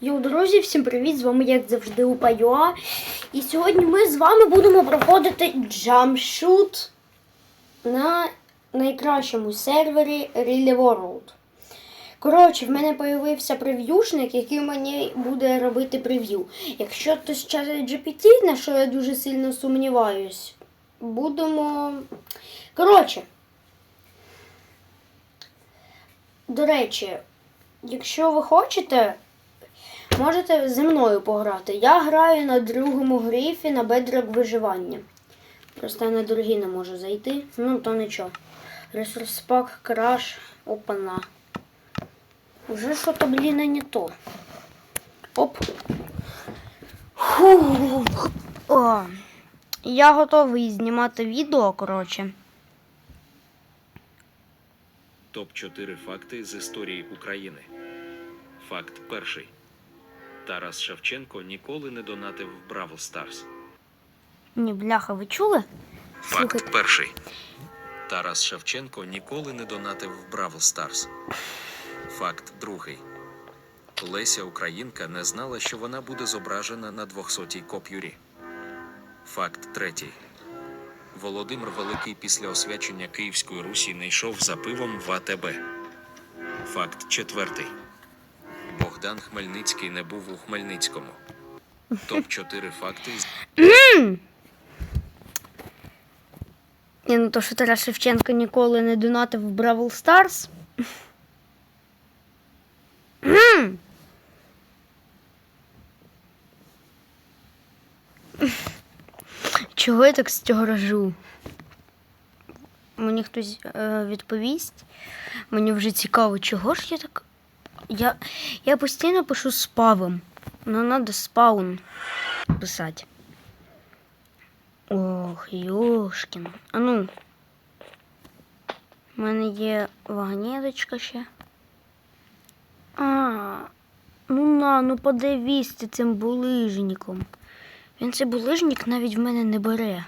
Йоу, друзі, всім привіт! З вами, як завжди, Упаюа. І сьогодні ми з вами будемо проходити джампшут на найкращому сервері Really World. Коротше, в мене з'явився прев'юшник, який мені буде робити прев'ю. Якщо то з чат GPT, на що я дуже сильно сумніваюсь, будемо. Коротше. До речі, якщо ви хочете, можете зі мною пограти. Я граю на другому грифі на бедрок виживання. Просто я на другий не можу зайти. Ну, то нічого. Ресурс пак, краш, опана. Уже що-то, блін, не то. Оп. Фу. О. Я готовий знімати відео, коротше. Топ-4 факти з історії України. Факт перший. Тарас Шевченко ніколи не донатив в Бравл Старс. Ні, бляха, ви чули? Факт перший. Тарас Шевченко ніколи не донатив в Бравл Старс. Факт другий. Леся Українка не знала, що вона буде зображена на 200-й коп'юрі. Факт третій. Володимир Великий після освячення Київської Русі не йшов за пивом в АТБ. Факт четвертий. Богдан Хмельницький не був у Хмельницькому. Топ 4 факти Ні, ну то, що Тарас Шевченко ніколи не донатив в Бравл Старс. Чого я так з? Мені хтось е, відповість. Мені вже цікаво, чого ж я так. Я, я постійно пишу спавом. Ну, треба спаун писати. Ох, Йошкін. А ну. У мене є вагнеточка ще. А, ну на, ну подивись ти цим булижником. Він цей булижник навіть в мене не бере.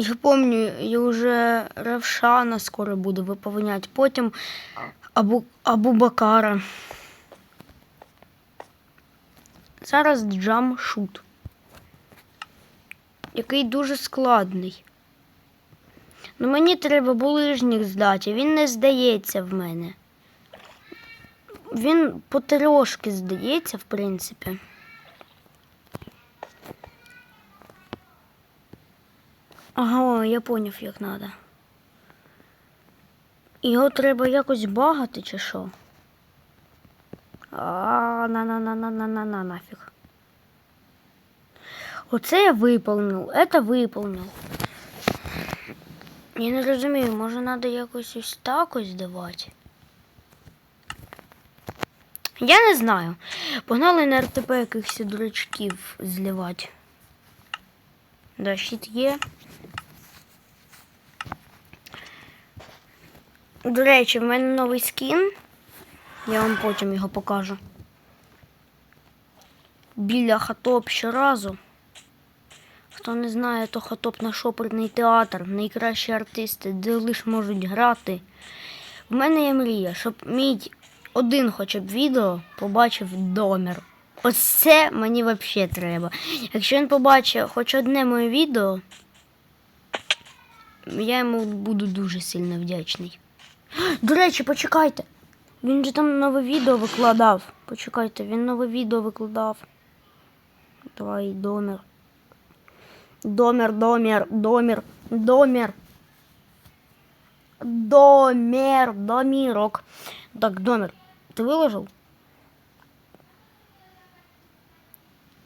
Я пам'ятаю, я вже Равшана скоро буду виповняти. Потім Абу, Абу Бакара. Зараз джам-шут який дуже складний. Ну мені треба булижник здати, він не здається в мене. Він потрошки здається, в принципі. Ага, я поняв, як треба. Його треба якось багати чи що? А, на на на на на на на нафіг. Оце я виповнив, це виповнив. Я не розумію, може треба якось ось так ось давати. Я не знаю. Погнали на РТП якихось дурачків зливати. Да, щит є. До речі, в мене новий скін. Я вам потім його покажу. Біля хатоп щоразу. Хто не знає, то хатоп наш оперний театр, найкращі артисти, де лише можуть грати. В мене є мрія, щоб мій один хоча б відео побачив домір. Ось це мені взагалі треба. Якщо він побачить хоч одне моє відео, я йому буду дуже сильно вдячний. До речі, почекайте. Він же там нове відео викладав. Почекайте, він нове відео викладав. Давай, домір. Домер, домер, домер, домер. Домер, домірок. Так, домер. Ти виложив?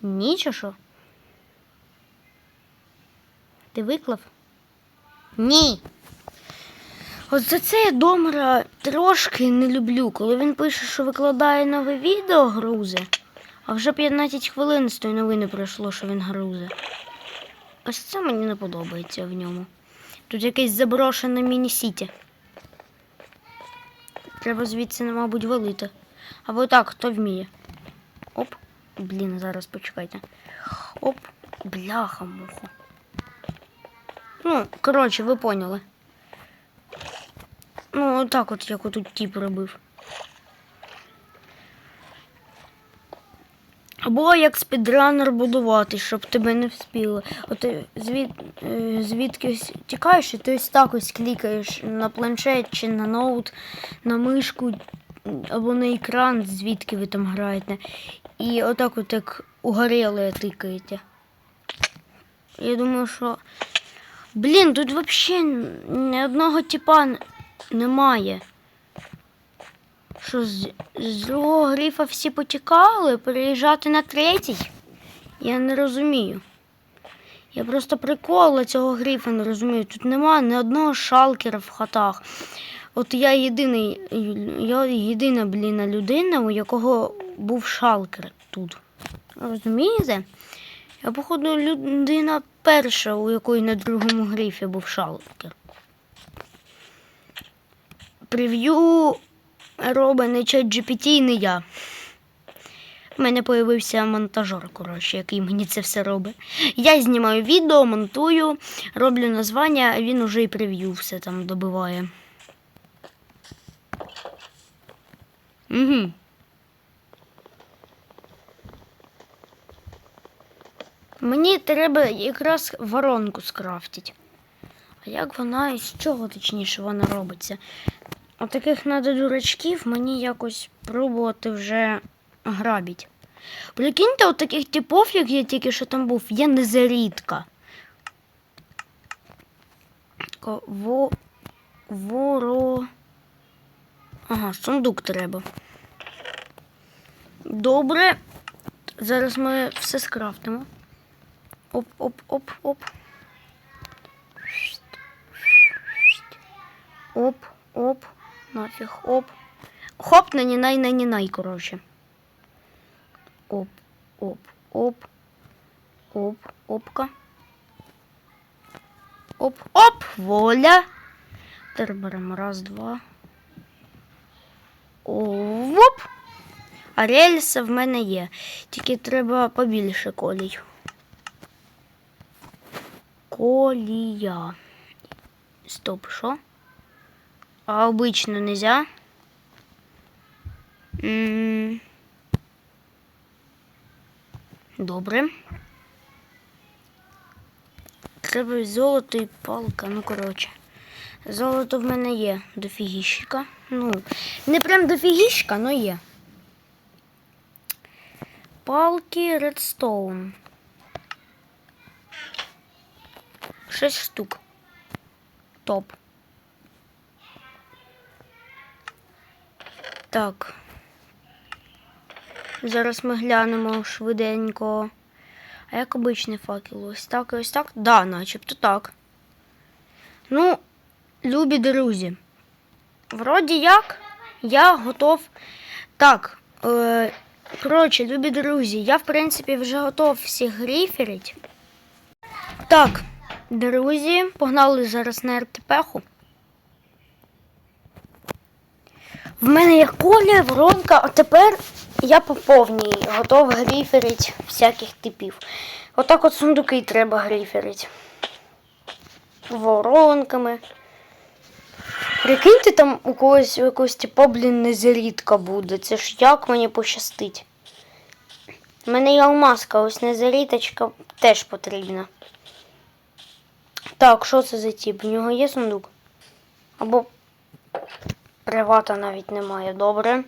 Ні, чи що? Ти виклав? Ні. От за це я домера трошки не люблю, коли він пише, що викладає нове відео грузи, а вже 15 хвилин з тої новини пройшло, що він грузе. Ось це мені не подобається в ньому. Тут якесь заброшене міні-сіті. Треба звідси, мабуть, валити. Або так, хто вміє. Оп. Блін, зараз почекайте. Оп, бляха муха. Ну, коротше, ви поняли. Ну, отак от, як отут тіп робив. Або як спідранер будувати, щоб тебе не вспіло. От ти звід, е, звідкись тікаєш, і ти ось так ось клікаєш на планшет чи на ноут, на мишку або на екран, звідки ви там граєте. І отак от як угоріле тикаєте. Я думаю, що. Блін, тут взагалі ні одного типа н- немає. Що з, з другого грифа всі потікали, переїжджати на третій? Я не розумію. Я просто прикола цього грифа не розумію. Тут немає ні одного шалкера в хатах. От я єдиний, я єдина, блін, людина, у якого був шалкер тут. Розумієте? Я, походу, людина перша, у якої на другому грифі був шалкер. Прев'ю робить не чат GPT, не я. У мене появився монтажер, коротше, який мені це все робить. Я знімаю відео, монтую, роблю названня, а він уже і прев'ю все там добиває. Угу. Мені треба якраз воронку скрафтити. А як вона і з чого точніше вона робиться? От таких надо дурачків мені якось пробувати вже грабіть. Прикиньте, от таких типов, як я тільки що там був, є незарідка. Во... Воро... Ага, сундук треба. Добре. Зараз ми все скрафтимо. Оп, оп, оп, оп. Оп, оп, нафіг, оп. Хоп, на нінай, на нінай, коротше. Оп, оп, оп. Оп, опка. Оп, оп, воля. Тепер беремо раз, два. Оп. А рельса в мене є. Тільки треба побільше колій. Колія. Стоп, що? А обычно нельзя? М, Добре. Треба золото і палка, ну коротше. Золото в мене є дофігіщика. Ну, не прям дофігіщика, але є. Палки редстоун. Шесть штук. Топ. Так. Зараз ми глянемо швиденько. А як обичний факел? Ось так і ось так? Да, начебто так. Ну, любі друзі. Вроді як, я готов. Так. Е, коротше, любі друзі, я, в принципі, вже готов всіх гриферить. Так, друзі, погнали зараз на РТП-ху. В мене є коля, воронка, а тепер я по повній готов гриферить всяких типів. Отак от сундуки треба гриферить. Воронками. Прикиньте, там у когось у якогось типа, блін, незарідка буде. Це ж як мені пощастить. У мене є алмазка, ось незаріточка теж потрібна. Так, що це за тип? У нього є сундук? Або привата навіть немає. Добре.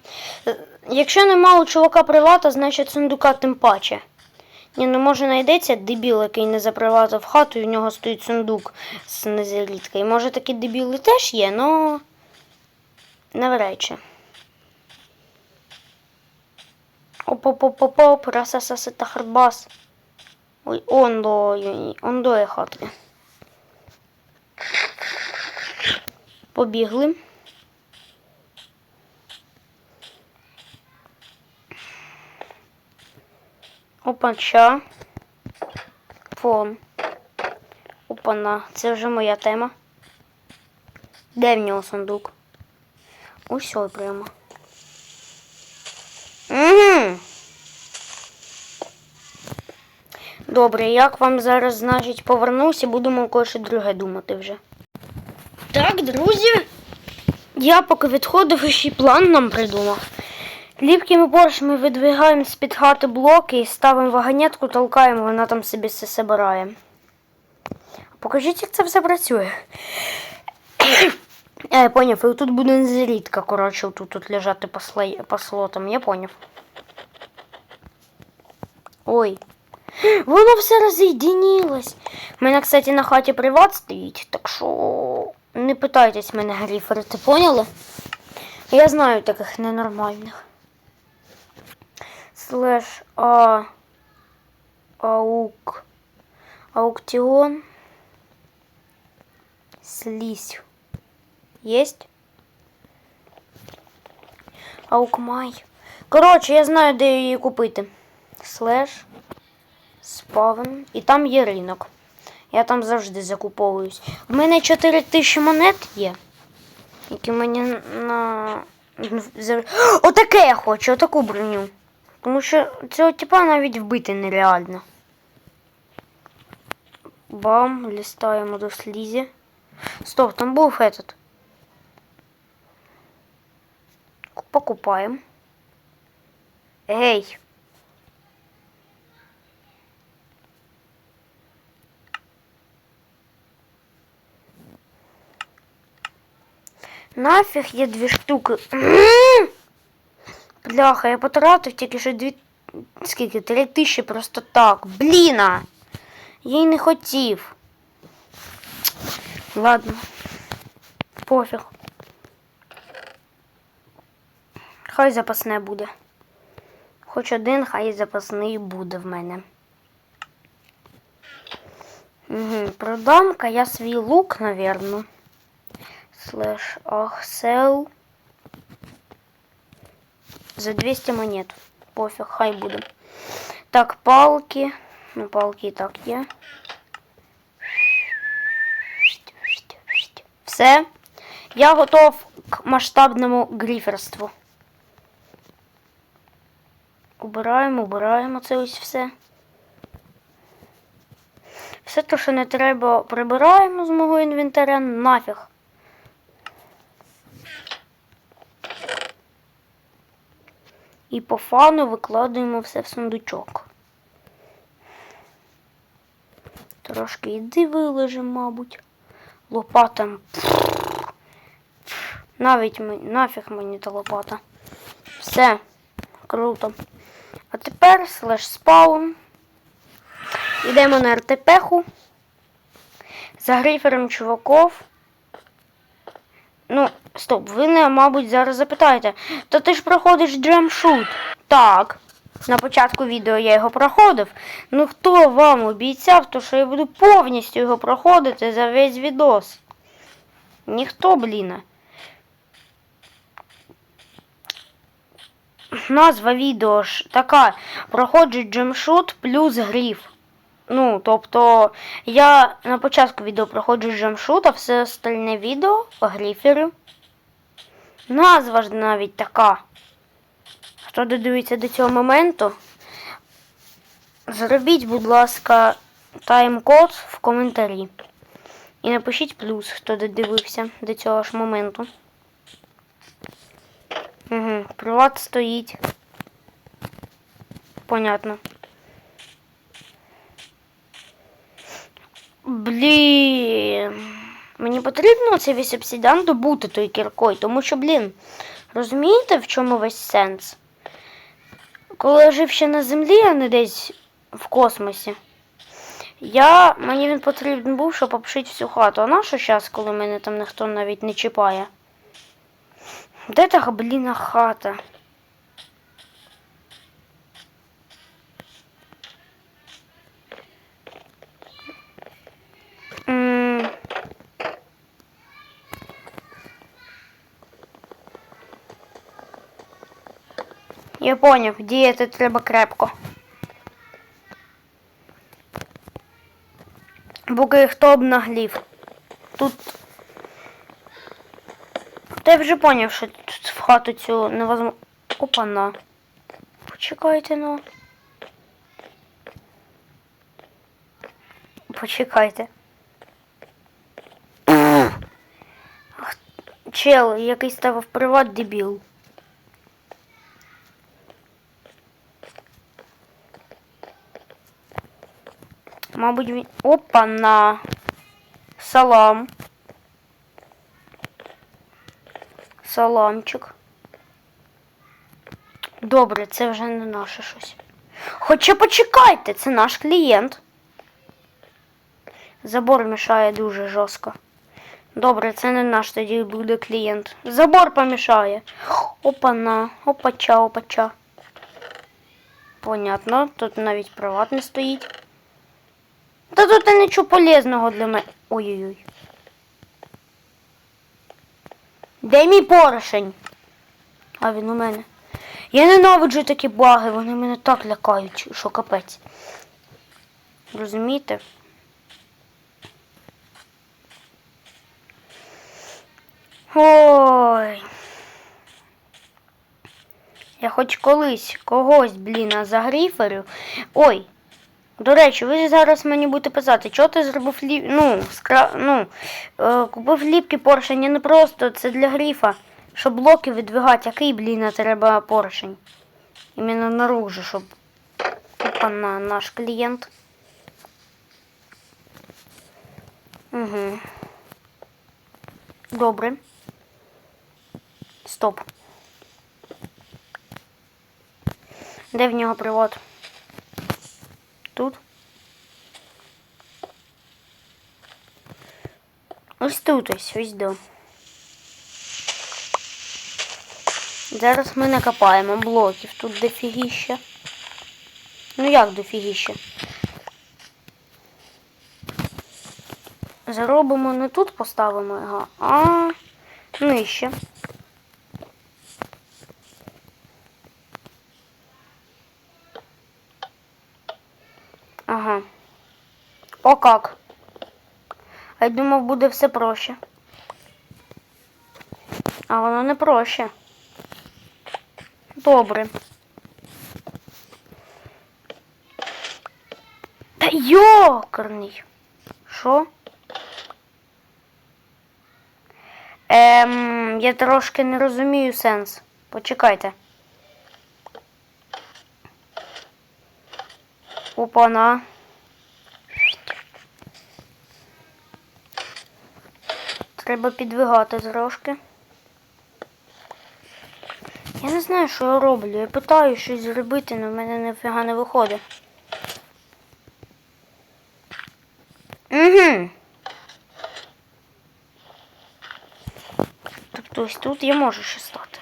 Якщо нема у чувака привата, значить сундука тим паче. Ні, ну може знайдеться дебіл, який не заприватив хату, і в нього стоїть сундук з незарідкою. Може такі дебіли теж є, но навряд чи. Оп-оп-оп-оп, расасасита харбас. Ой, он до, он до є хатки. Побігли. Опача. Фон. Опана. Це вже моя тема. Де в нього сундук? Ось ой прямо. Угу. Добре, як вам зараз, значить, повернуся, будемо кое-що друге думати вже. Так, друзі. Я поки відходив, ще й план нам придумав. Ліпкими поршнями видвигаємо з-під хати блоки і ставимо вагонетку, толкаємо, вона там собі все собирає. Покажіть, як це все працює. Е, я поняв, і тут буде незрідка, коротше, тут, тут лежати по, слой, по слотам, я поняв. Ой. Воно все роз'єдинилось. У мене, кстати, на хаті приват стоїть, так що не питайтесь мене гріферити, поняли? Я знаю таких ненормальних. Слеш а аук аукціон слизь. Есть? Аукмай. Коротше, я знаю, де її купити. Слеш спавн. І там є ринок. Я там завжди закуповуюсь. В мене 4 тисячі монет є. Які мені на. Отаке я хочу, отаку броню. Тому що цього типа навіть вбити нереально. Бам, листаємо до слізі. Стоп, там був этот. Покупаємо. Ей. Нафіг є дві штуки. Бляха, я потратив тільки що дві. Скільки? Три тисячі просто так. Бліна! Я й не хотів. Ладно. Пофіг. Хай запасне буде. Хоч один, хай запасний буде в мене. Угу. Продам-ка я свій лук, навірно. Слеш Ахсел. За 200 монет. Пофіг, хай буде. Так, палки. Ну, палки і так є. Все. Я готов к масштабному гріферству. Убираємо, убираємо це ось все. Все те, що не треба, прибираємо з мого інвентаря нафіг. І по фану викладаємо все в сундучок. Трошки їди вилежимо, мабуть. Лопата. Навіть нафіг мені та лопата. Все. Круто. А тепер слеш спаун. Йдемо на РТП-ху. За грифером чуваков. Ну, стоп, ви не, мабуть, зараз запитаєте. То ти ж проходиш джемшут? Так. На початку відео я його проходив. Ну хто вам обіцяв, то що я буду повністю його проходити за весь відос? Ніхто, бліна. Назва відео ж така. Проходжу джемшут плюс гриф. Ну, тобто, я на початку відео проходжу джемшут, а все остальне відео по гриферю. Назва ж навіть така. Хто додивиться до цього моменту, зробіть, будь ласка, тайм-код в коментарі. І напишіть плюс, хто додивився до цього ж моменту. Угу, приват стоїть. Понятно. Блін. Мені потрібно цей весь обсідіан добути той кіркою, тому що, блін, розумієте, в чому весь сенс? Коли я жив ще на землі, а не десь в космосі, я, мені він потрібен був, щоб обшити всю хату. А нащо зараз, коли мене там ніхто навіть не чіпає? Де та бліна хата? Я поняв, діяти треба крепко. Поки хто обнаглів. Тут. Та я вже поняв, що тут в хату цю невозможно. Опана. Почекайте, ну. Почекайте. Чел, який ставив приват дебіл. Мабуть, він. Опа на салам. Саламчик. Добре, це вже не наше щось. Хоча почекайте, це наш клієнт. Забор мішає дуже жорстко. Добре, це не наш тоді буде клієнт. Забор помішає. Опа-на, опача, опача. Понятно, тут навіть приват не стоїть. Та тут нічого полезного для мене. Ой-ой-ой. Де мій порошень? А він у мене. Я ненавиджу такі баги, вони мене так лякають, що капець. Розумієте? Ой. Я хоч колись когось, блін, загріферю. Ой. До речі, ви зараз мені будете писати, що ти зробив ліп... ну, скра... ну, е, купив ліпки поршень, не просто, це для гріфа. Щоб блоки відвигати, який, блін, треба поршень. Іменно наружу, щоб Опа, на наш клієнт. Угу. Добре. Стоп. Де в нього привод? Тут. Ось тут ось, ось до. Зараз ми накопаємо блоків. Тут дофігіща. Ну як дофігіща? Заробимо не тут поставимо його, а нижче. Ага. О как. А я думав, буде все проще. А воно не проще. Добре. Та йокарний. Що? Ем, я трошки не розумію сенс. Почекайте. Опана. Треба підвигати трошки. Я не знаю, що я роблю. Я питаю щось зробити, але в мене ніфіга не виходить. Угу. Тобто ось тут я можу щось стати.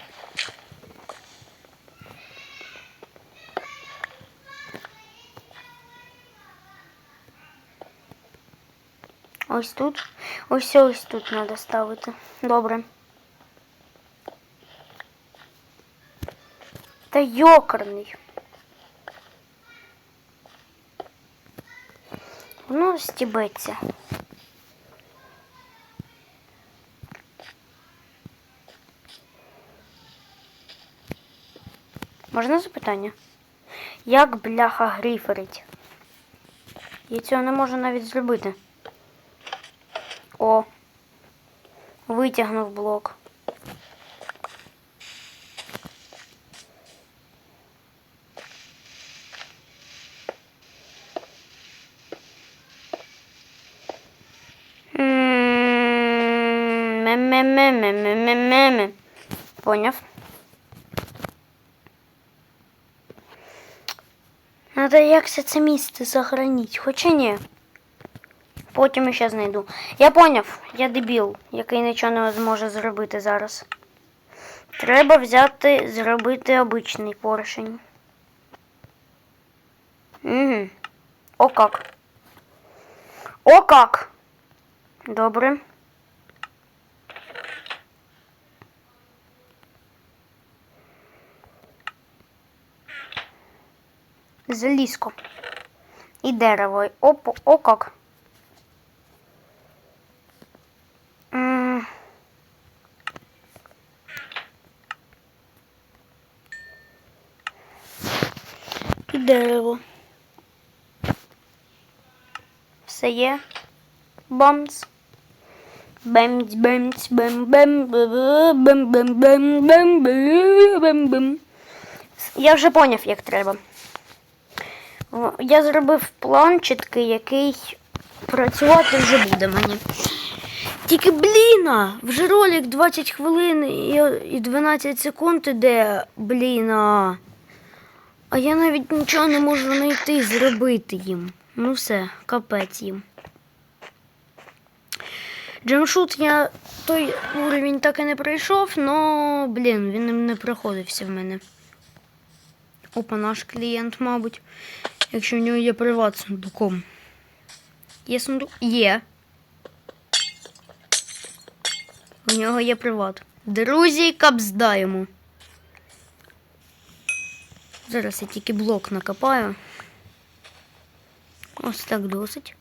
Ось тут. Ось ось тут треба ставити. Добре. Та йокарний. Воно стібеться. Можна запитання? Як бляха гриферить? Я цього не можу навіть зробити. О. Витягнув блок. Мем-мем-мем-мем-мем-мем. Поняв. Надо якся це місце захоронити, хоча ні. Потім ще знайду. Я поняв, я дебіл, який нічого не зможе зробити зараз. Треба взяти, зробити обичний поршень. Угу. О как. О как. Добре. Залізко. І дерево. Опа, о как. Дерево. Все є. Бамц. Бемць, бемць, бем, бем, бем, бем, бем, бем, бем, бем, бем. Я вже поняв, як треба. Я зробив план чіткий, який працювати вже буде мені. Тільки бліна, вже ролик 20 хвилин і 12 секунд іде, бліна. А я навіть нічого не можу знайти зробити їм. Ну все, капець їм. Джемшут я той уровень так і не пройшов, но, блін, він не проходився в мене. Опа, наш клієнт, мабуть. Якщо в нього є приват сундуком. Є сундук? Є. У нього є приват. Друзі, капзда йому. Зараз я тільки блок накопаю. Ось так досить.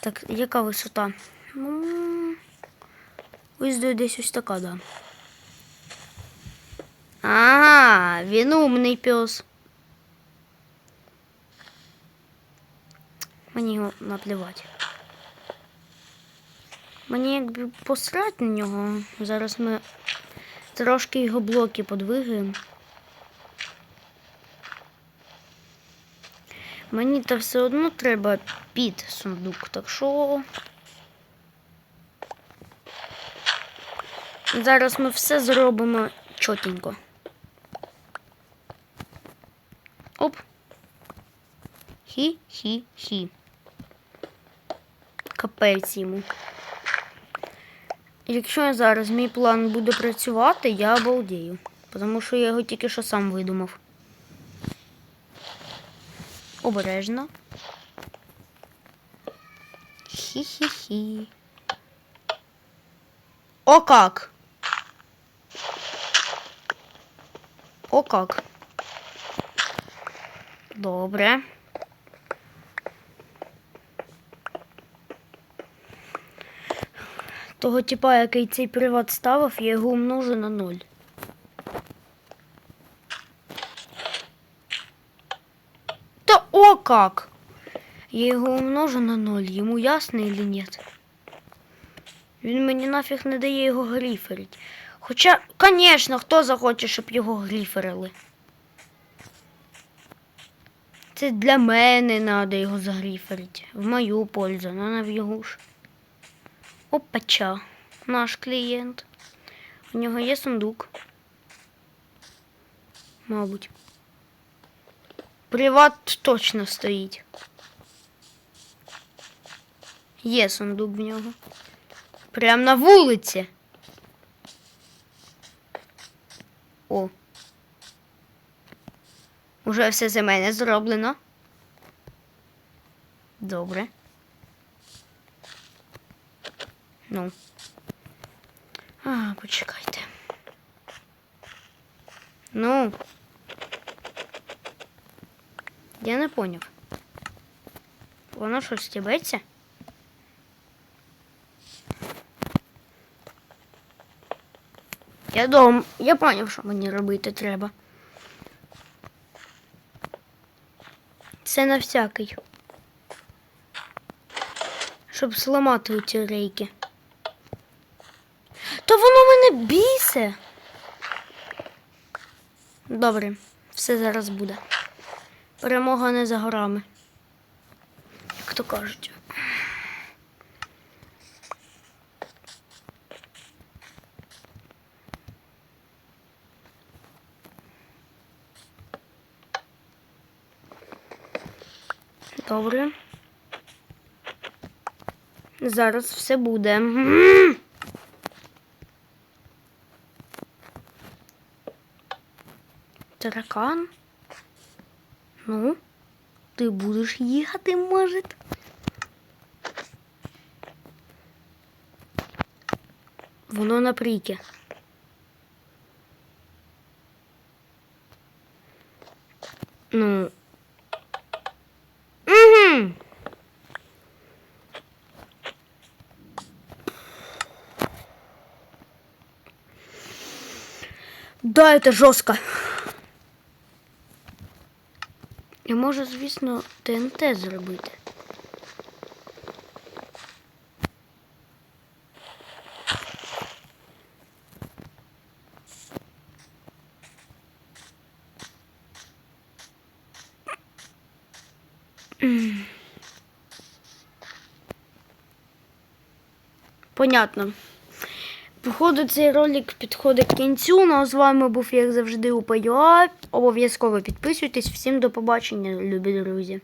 Так, яка висота? Ну, ось десь ось така, да. А, він умний пес. Мені його наплівати. Мені якби посрать на нього. Зараз ми трошки його блоки подвигаємо. Мені та все одно треба під сундук, так що. Зараз ми все зробимо чотенько. Оп. Хі-хі-хі. Капець йому. Якщо зараз мій план буде працювати, я обалдею. Тому що я його тільки що сам видумав. Обережно. Хі-хі-хі. О как! О как! Добре. Того типа, який цей приват ставив, я його умножу на ноль. Та о как! Я його умножу на ноль, йому ясно или нет? Він мені нафіг не дає його гріферить. Хоча, звісно, хто захоче, щоб його гріферили. Це для мене треба його загріферити. В мою пользу, ну не в його ж. Опача, наш клієнт. У нього є сундук. Мабуть. Приват точно стоїть. Є сундук в нього. Прям на вулиці. О. Уже все за мене зроблено. Добре. Ну. А, почекайте. Ну. Я не поняв. Воно що стібеться? Я дом. Я поняв, що мені робити треба. Це на всякий. Щоб зламати ці рейки. Та воно мене бісе. Добре, все зараз буде. Перемога не за горами. Як то кажуть. Добре. Зараз все буде. Таракан? Ну, ти будеш їхати, може? Воно на пріки. Ну. Угу. Да, это жорстко. Може, звісно, ТНТ зробити. Понятно. Походу, цей ролик підходить к кінцю. Ну а з вами був, як завжди, УПЮА. Обов'язково підписуйтесь. Всім до побачення, любі друзі.